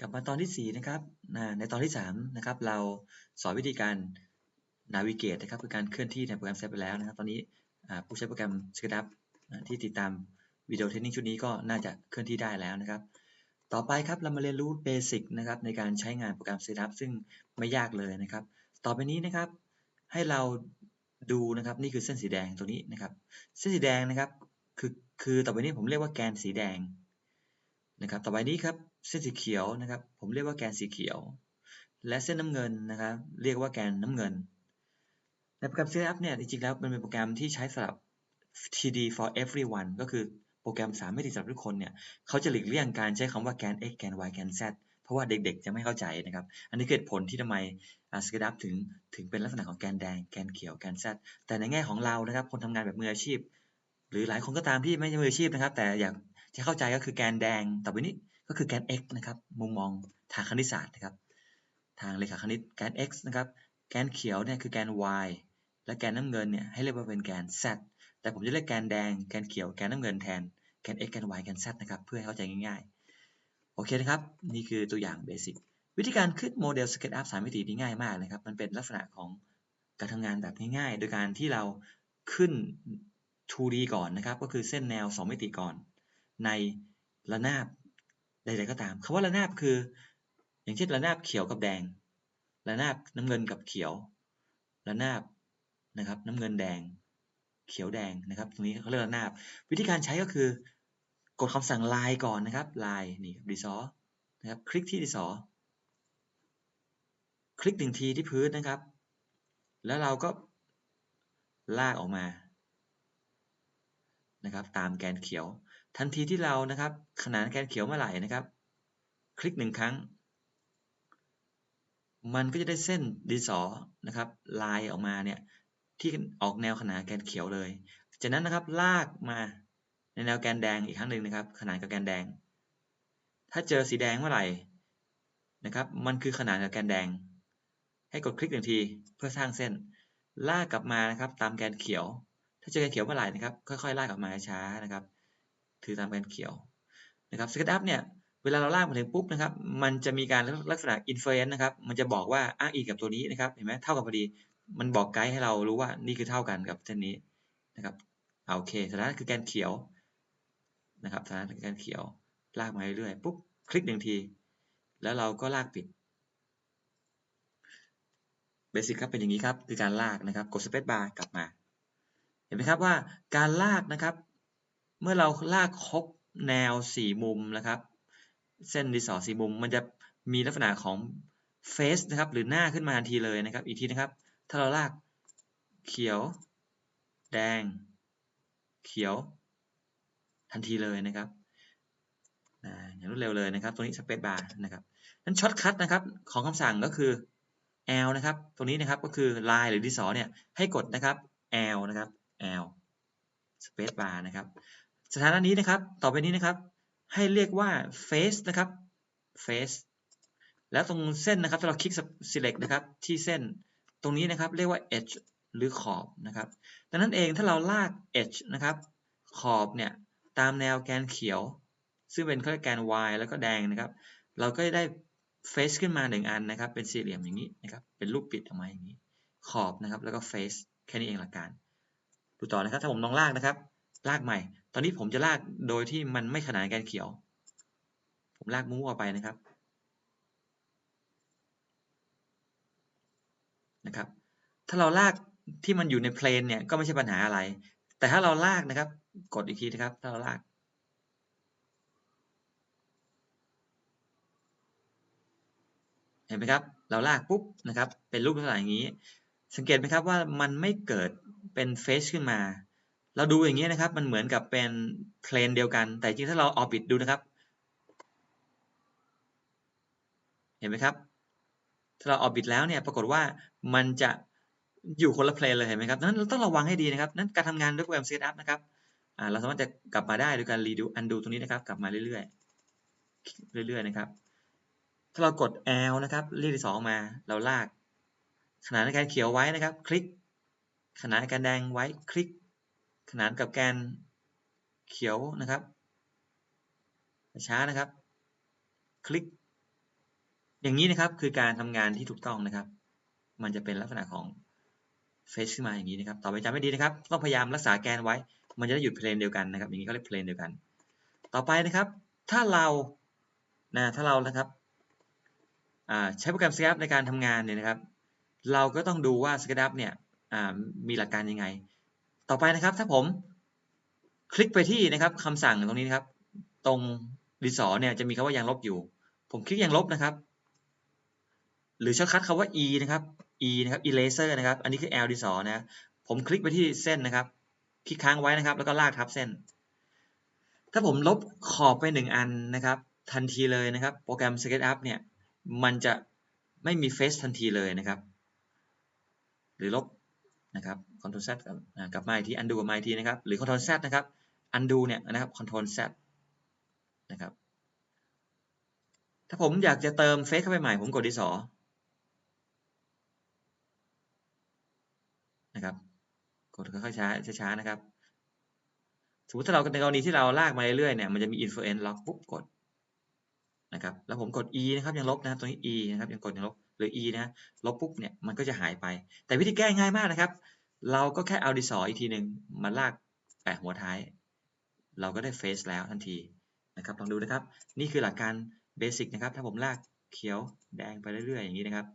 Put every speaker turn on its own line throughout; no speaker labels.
กลับมาตอนที่ 4 นะครับในตอนที่ 3 นะครับ เราสอนวิธีการ navigate นะครับ คือการเคลื่อนที่ในโปรแกรมเซตไปแล้วนะครับ ตอนนี้ผู้ใช้โปรแกรม SketchUp ที่ติดตามวิดีโอเทรนนิ่งชุดนี้ก็น่าจะเคลื่อนที่ได้แล้วนะครับ ต่อไปครับเรามาเรียนรู้เบสิกนะครับในการใช้งานโปรแกรม SketchUp ซึ่งไม่ยากเลยนะครับ ต่อไปนี้นะครับ ให้เราดูนะครับนี่คือเส้นสีแดงตัวนี้นะครับ เส้นสีแดงนะครับ คือคือต่อไปนี้ผมเรียกว่าแกนสีแดง นะครับ ต่อไปนี้ครับเส้นสีเขียวนะครับ ผมเรียกว่าแกนสีเขียว และเส้นน้ำเงินนะครับ เรียกว่าแกนน้ำเงินในโปรแกรม Setup เนี่ยจริงๆแล้วมันเป็นโปรแกรมที่ใช้สำหรับ TD for everyone ก็คือโปรแกรมสามมิติสำหรับทุกคนเนี่ยเขาจะหลีกเลี่ยงการใช้คำว่าแกน x แกน y แกน z เพราะว่าเด็กๆ จะไม่เข้าใจนะครับ อันนี้เกิดผลที่ทำไม SketchUp ถึงถึงเป็นลักษณะของแกนแดง แกนเขียว แกน z แต่ในแง่ของเรานะครับ คนทำงานแบบมืออาชีพ หรือหลายคนก็ตามที่ไม่ใช่มืออาชีพนะครับ แต่อยาก จะเข้าใจก็คือแกนแดงต่อไปนี้ก็คือแกน x นะครับ มุมมองทางคณิตศาสตร์นะครับ ทางเลขาคณิตแกน x นะครับ แกนเขียวเนี่ยคือแกน y และแกนน้ำเงินเนี่ยให้เรียกว่าเป็นแกน z แต่ผมจะเรียกแกนแดง แกนเขียว แกนน้ำเงินแทน แกน x แกน y แกน z นะครับ เพื่อให้เข้าใจง่ายๆ โอเคนะครับ นี่คือตัวอย่างเบสิก วิธีการขึ้นโมเดล SketchUp 3มิตินี่ง่ายมากนะครับ มันเป็นลักษณะของการทำงานแบบง่ายๆ โดยการที่เราขึ้น 2D ก่อนนะครับ ก็คือเส้นแนว 2 มิติก่อน ในระนาบใดๆก็ตามคำว่าระนาบคือ อย่างเช่นระนาบเขียวกับแดง ระนาบน้ำเงินกับเขียว ระนาบนะครับน้ำเงินแดง เขียวแดงนะครับตรงนี้เขาเรียกระนาบ วิธีการใช้ก็คือกดคำสั่งลายก่อนนะครับลายนี่ดีซอนะครับคลิกที่ดีซอคลิกหนึ่งทีที่พื้นนะครับ แล้วเราก็ลากออกมานะครับ ตามแกนเขียว ทันทีที่เรานะครับ ขนานแกนเขียวเมื่อไหร่นะครับ คลิกหนึ่งครั้ง มันก็จะได้เส้นดินสอนะครับลายออกมาเนี่ยที่ออกแนวขนานแกนเขียวเลย จากนั้นนะครับลากมาในแนวแกนแดงอีกครั้งหนึ่งนะครับ ขนานกับแกนแดง ถ้าเจอสีแดงเมื่อไหร่นะครับ มันคือขนานกับแกนแดง ให้กดคลิกหนึ่งทีเพื่อสร้างเส้น ลากกลับมานะครับ ตามแกนเขียว ถ้าเจอแกนเขียวเมื่อไหร่นะครับ ค่อยๆ ลากกลับมาช้านะครับ ถือตามแกนเขียวนะครับ SketchUp เนี่ยเวลาเราลากมาถึงปุ๊บนะครับ มันจะมีการลักษณะ inference นะครับ มันจะบอกว่าอ้างอิงกับตัวนี้นะครับ เห็นไหมเท่ากันพอดี มันบอกไกด์ให้เรารู้ว่านี่คือเท่ากันกับเส้นนี้นะครับโอเคสถานะคือแกนเขียวนะครับสถานะคือแกนเขียว ลากมาเรื่อยๆปุ๊บคลิกหนึ่งที แล้วเราก็ลากปิดเบสิกครับเป็นอย่างนี้ครับคือการลากนะครับ กด space bar กลับมา เห็นไหมครับว่าการลากนะครับ เมื่อเราลากครบแนวสี่มุมนะครับ เส้นดินสอสี่มุม มันจะมีลักษณะของเฟสนะครับหรือหน้าขึ้นมาทันทีเลยนะครับ อีกทีนะครับ ถ้าเราลากเขียว แดง เขียว ทันทีเลยนะครับอย่างรวดเร็วเลยนะครับ ตรงนี้สเปซบาร์นะครับนั้นช็อตคัทนะครับของคำสั่งก็คือ L นะครับ ตรงนี้นะครับก็คือลายหรือดิสอเนี่ยให้กดนะครับ L นะครับ L สเปซบาร์นะครับ สถานะนี้นะครับ ต่อไปนี้นะครับ ให้เรียกว่า face นะครับ face แล้วตรงเส้นนะครับถ้าเราคลิก select นะครับ ที่เส้น ตรงนี้นะครับเรียกว่า edge หรือขอบนะครับ ดังนั้นเองถ้าเราลาก edge นะครับ ขอบเนี่ยตามแนวแกนเขียว ซึ่งเป็นเขาเรียกแกน y แล้วก็แดงนะครับ เราก็จะได้ face ขึ้นมาหนึ่งอันนะครับ เป็นสี่เหลี่ยมอย่างนี้นะครับ เป็นรูปปิดออกมาอย่างนี้ ขอบนะครับ แล้วก็ face แค่นี้เองหลักการ ดูต่อนะครับ ถ้าผมลองลากนะครับ ลากใหม่ ตอนนี้ผมจะลากโดยที่มันไม่ขนานกันเขียว ผมลากมุ้งออกไปนะครับ นะครับ ถ้าเราลากที่มันอยู่ในเพลนเนี่ยก็ไม่ใช่ปัญหาอะไร แต่ถ้าเราลากนะครับ กดอีกทีนะครับ ถ้าเราลากเห็นไหมครับ เราลากปุ๊บนะครับ เป็นรูปลักษณะอย่างนี้ สังเกตไหมครับว่ามันไม่เกิดเป็นเฟสขึ้นมา เราดูอย่างนี้นะครับ มันเหมือนกับเป็นเพลนเดียวกัน แต่จริงถ้าเราออร์บิทดูนะครับ เห็นไหมครับ ถ้าเราออร์บิทแล้วเนี่ย ปรากฏว่ามันจะอยู่คนละเพลนเลยเห็นไหมครับนั้นเราต้องระวังให้ดีนะครับ นั้นการทำงานด้วยโปรแกรมเซตอัพนะครับเราสามารถจะกลับมาได้โดยการรีดูอันดูตรงนี้นะครับ กลับมาเรื่อยๆ เรื่อยๆ นะครับ ถ้าเรากด L นะครับเรียกที่สองมา เราลาก ขนาดในการเขียวไว้นะครับ คลิก ขนาดการแดงไว้ คลิก ขนานกับแกนเขียวนะครับ ช้านะครับ คลิก อย่างนี้นะครับคือการทำงานที่ถูกต้องนะครับ มันจะเป็นลักษณะของเฟซขึ้นมาอย่างนี้นะครับ ต่อไปจำไม่ดีนะครับ ต้องพยายามรักษาแกนไว้ มันจะได้อยู่เพลนเดียวกันนะครับ อย่างนี้ก็เรียกเพลนเดียวกัน ต่อไปนะครับ ถ้าเรา นะ ถ้าเรานะครับใช้โปรแกรม SketchUp ในการทำงานเนี่ยนะครับ เราก็ต้องดูว่า SketchUp เนี่ยมีหลักการยังไง ต่อไปนะครับ ถ้าผมคลิกไปที่นะครับคำสั่งตรงนี้นะครับ ตรงดิสอเนี่ยจะมีคำว่ายังลบอยู่ ผมคลิกยังลบนะครับ หรือช็อตคัดคำว่า e นะครับ e นะครับ eraser นะครับ อันนี้คือ l ดิสอนะ ผมคลิกไปที่เส้นนะครับ คลิกค้างไว้นะครับ แล้วก็ลากทับเส้น ถ้าผมลบขอบไปหนึ่งอันนะครับ ทันทีเลยนะครับ โปรแกรม SketchUp เนี่ย มันจะไม่มีเฟซทันทีเลยนะครับ หรือลบ นะครับ Ctrl Z กับมาอีกที undo กับมาอีกทีนะครับ หรือ Ctrl Z นะครับ undo เนี่ยนะครับ Ctrl Z นะครับ ถ้าผมอยากจะเติมเฟซเข้าไปใหม่ ผมกดที่สอนะครับ กดค่อยๆช้าช้าๆนะครับ สมมติถ้าเราในกรณีที่เราลากมาเรื่อยๆเนี่ย มันจะมี influence lock ปุ๊บกดนะครับ แล้วผมกด e นะครับ ยังลบนะครับตรงนี้ e นะครับ ยังกดยังลบ หรือ e นะลบปุ๊บเนี่ยมันก็จะหายไป แต่วิธีแก้ง่ายมากนะครับ เราก็แค่เอาดิสออีกทีหนึ่งมาลากแปะหัวท้าย เราก็ได้เฟซแล้วทันทีนะครับลองดูนะครับ นี่คือหลักการเบสิกนะครับ ถ้าผมลากเขียวแดงไปเรื่อยๆอย่างนี้นะครับ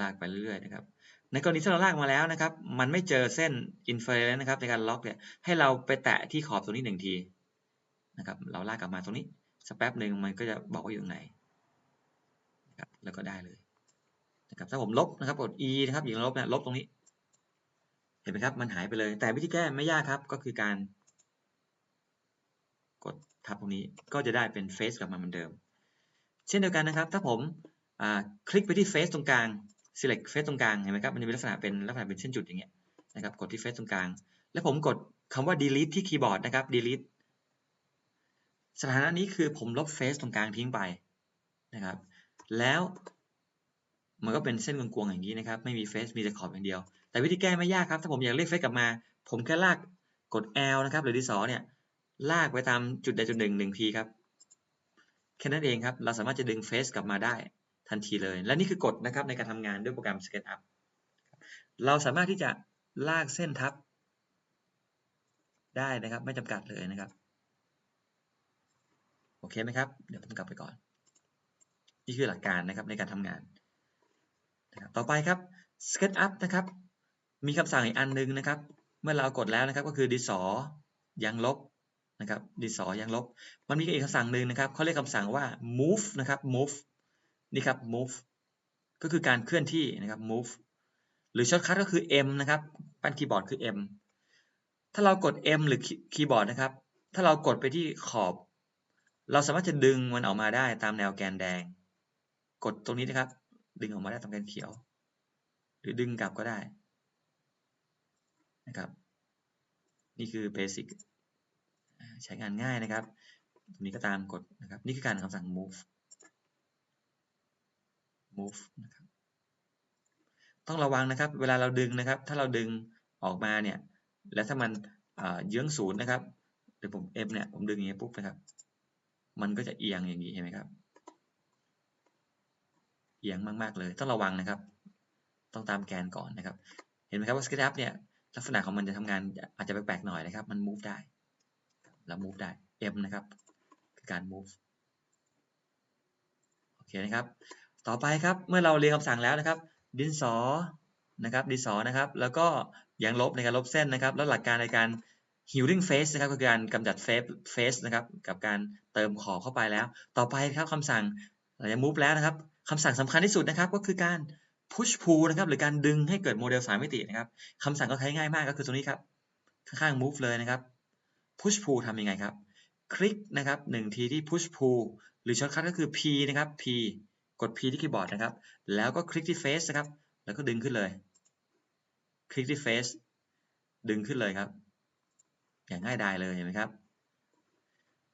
ลากไปเรื่อยๆนะครับในกรณีที่เราลากมาแล้วนะครับ มันไม่เจอเส้นอินเฟอร์นะครับในการล็อกเนี่ยให้เราไปแตะที่ขอบตรงนี้หนึ่งที นะครับ เราลากกลับมาตรงนี้สักแป๊บหนึ่งมันก็จะบอกว่าอยู่ตรงไหนนะครับแล้วก็ได้เลยนะครับถ้าผมลบนะครับกด e นะครับอย่างลบเนี่ยลบตรงนี้ เห็นไหมครับมันหายไปเลย แต่วิธีแก้ไม่ยากครับก็คือการกดทับตรงนี้ก็จะได้เป็นเฟซกลับมาเหมือนเดิม เช่นเดียวกันนะครับ ถ้าผมคลิกไปที่เฟซตรงกลาง select เฟซตรงกลางเห็นไหมครับมันจะมีลักษณะเป็นลักษณะเป็นเส้นจุดอย่างเงี้ยนะครับกดที่เฟซตรงกลาง แล้วผมกดคำว่า delete ที่คีย์บอร์ดนะครับ delete สถานะนี้คือผมลบเฟซตรงกลางทิ้งไปนะครับ แล้วมันก็เป็นเส้นกวงๆอย่างนี้นะครับ ไม่มีเฟซมีแต่ขอบอย่างเดียว แต่วิธีแก้ไม่ยากครับ ถ้าผมอยากเรียกเฟซกลับมา ผมแค่ลากกด L นะครับ หรือดิสอเนี่ย ลากไปตามจุดใดจุดหนึ่งหนึ่งทีครับ แค่นั้นเองครับ เราสามารถจะดึงเฟซกลับมาได้ทันทีเลย และนี่คือกฎนะครับในการทำงานด้วยโปรแกรม SketchUp เราสามารถที่จะลากเส้นทับได้นะครับ ไม่จำกัดเลยนะครับ โอเคไหมครับ เดี๋ยวผมกลับไปก่อน นี่คือหลักการนะครับในการทำงานนะครับต่อไปครับ SketchUp นะครับ มีคำสั่งอีกอันนึงนะครับ เมื่อเรากดแล้วนะครับก็คือดิสอยังลบนะครับ ดิสอยังลบ มันมีอีกคำสั่งหนึ่งนะครับเขาเรียกคำสั่งว่า move นะครับ move นี่ครับ move ก็คือการเคลื่อนที่นะครับ move หรือช็อตคัทก็คือ M นะครับปั้นคีย์บอร์ดคือ M ถ้าเรากด M หรือคีย์บอร์ดนะครับ ถ้าเรากดไปที่ขอบ เราสามารถจะดึงมันออกมาได้ตามแนวแกนแดง กดตรงนี้นะครับ ดึงออกมาได้ตามแกนเขียว หรือดึงกลับก็ได้นะครับ นี่คือเบสิกใช้งานง่ายนะครับ ตรงนี้ก็ตามกดนะครับ นี่คือการคำสั่ง move move นะครับต้องระวังนะครับ เวลาเราดึงนะครับ ถ้าเราดึงออกมาเนี่ย แล้วถ้ามันเยื้องศูนย์นะครับ เดี๋ยวผม F เนี่ย ผมดึงอย่างนี้ปุ๊บนะครับ มันก็จะเอียงอย่างนี้เห็นไหมครับ เอียงมากๆเลยต้องระวังนะครับ ต้องตามแกนก่อนนะครับ เห็นไหมครับว่า SketchUp เนี่ยลักษณะของมันจะทำงานอาจจะแปลกๆหน่อยนะครับ มัน move ได้แล้ว move ได้ M นะครับคือการ move โอเคนะครับ ต่อไปครับเมื่อเราเรียนคำสั่งแล้วนะครับ ดินสอนะครับดินสอนะครับ แล้วก็ยางลบในการลบเส้นนะครับ แล้วหลักการในการ healing face นะครับคือการกำจัด face face นะครับกับการเติมขอเข้าไปแล้ว ต่อไปครับคำสั่งเราจะ move แล้วนะครับคำสั่งสำคัญที่สุดนะครับก็คือการ push pull นะครับหรือการดึงให้เกิดโมเดลสามมิตินะครับคำสั่งก็ใช้ง่ายมากก็คือตรงนี้ครับข้างๆ move เลยนะครับ push pull ทำยังไงครับ คลิกนะครับหนึ่งทีที่ push pull หรือช็อตคัทก็คือ p นะครับ p กด P ที่คีย์บอร์ดนะครับ แล้วก็คลิกที่ Face นะครับ แล้วก็ดึงขึ้นเลย คลิกที่ Face ดึงขึ้นเลยครับ อย่างง่ายดายเลยเห็นไหมครับ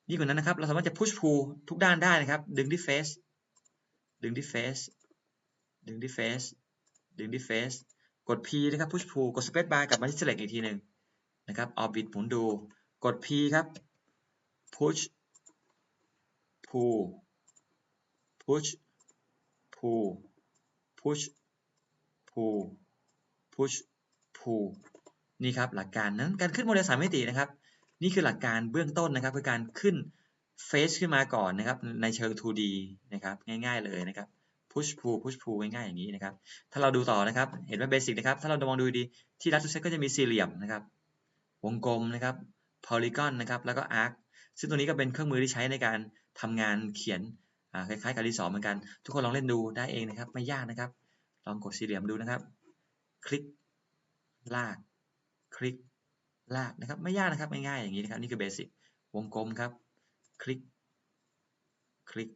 นี่กว่านั้นนะครับ เราสามารถจะ push pull ทุกด้านได้นะครับ ดึงที่ Face ดึงที่ Face ดึงที่ Face ดึงที่ Face กด P นะครับ push pull กด Space bar กลับมาที่ select อีกทีหนึ่งนะครับ orbit หมุนดู กด P ครับ push pull push pull push pull push pull นี่ครับหลักการนั้นการขึ้นโมเดลสามมิตินะครับ นี่คือหลักการเบื้องต้นนะครับ คือการขึ้นเฟซขึ้นมาก่อนนะครับ ในเชิง 2D นะครับ ง่ายๆเลยนะครับ push pull push pull ง่ายๆอย่างนี้นะครับ ถ้าเราดูต่อนะครับ เห็นว่าเบสิกนะครับ ถ้าเรามองดูดีที่รัดทุกเซตก็จะมีสี่เหลี่ยมนะครับ วงกลมนะครับ polygon นะครับ แล้วก็ arc ซึ่งตัวนี้ก็เป็นเครื่องมือที่ใช้ในการทำงานเขียนคล้ายๆกับดินสอเหมือนกัน ทุกคนลองเล่นดูได้เองนะครับ ไม่ยากนะครับ ลองกดสี่เหลี่ยมดูนะครับ คลิกลาก คลิกลากนะครับ ไม่ยากนะครับง่ายๆอย่างนี้นะครับ นี่คือเบสิกวงกลมครับ คลิก คลิก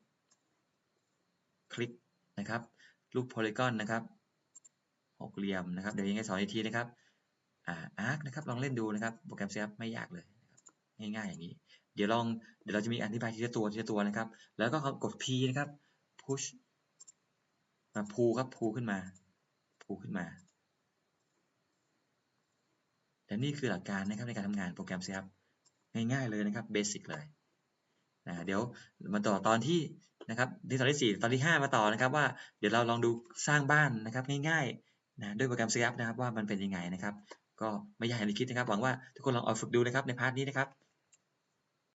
คลิกนะครับ รูปโพลีกอนนะครับหกเหลี่ยมนะครับ เดี๋ยวยังไงสอนอีกทีนะครับอ่าอาร์คนะครับ ลองเล่นดูนะครับ โปรแกรมเซฟไม่ยากเลยง่ายๆอย่างนี้ เดี๋ยวลอง เดี๋ยวเราจะมีอธิบายทีละตัวทีละตัวนะครับ แล้วก็กด P นะครับ push มา pull ครับ pull ขึ้นมา pull ขึ้นมา และนี่คือหลักการนะครับในการทำงานโปรแกรม C ครับง่ายๆเลยนะครับเบสิกเลยนะเดี๋ยวมาต่อตอนที่นะครับที่ตอนที่ 4 ตอนที่ 5 มาต่อนะครับว่าเดี๋ยวเราลองดูสร้างบ้านนะครับง่ายๆนะด้วยโปรแกรม C นะครับว่ามันเป็นยังไงนะครับ ก็ไม่ยากอย่างที่คิดนะครับหวังว่าทุกคนลองเอาฝึกดูนะครับในพาร์ทนี้นะครับ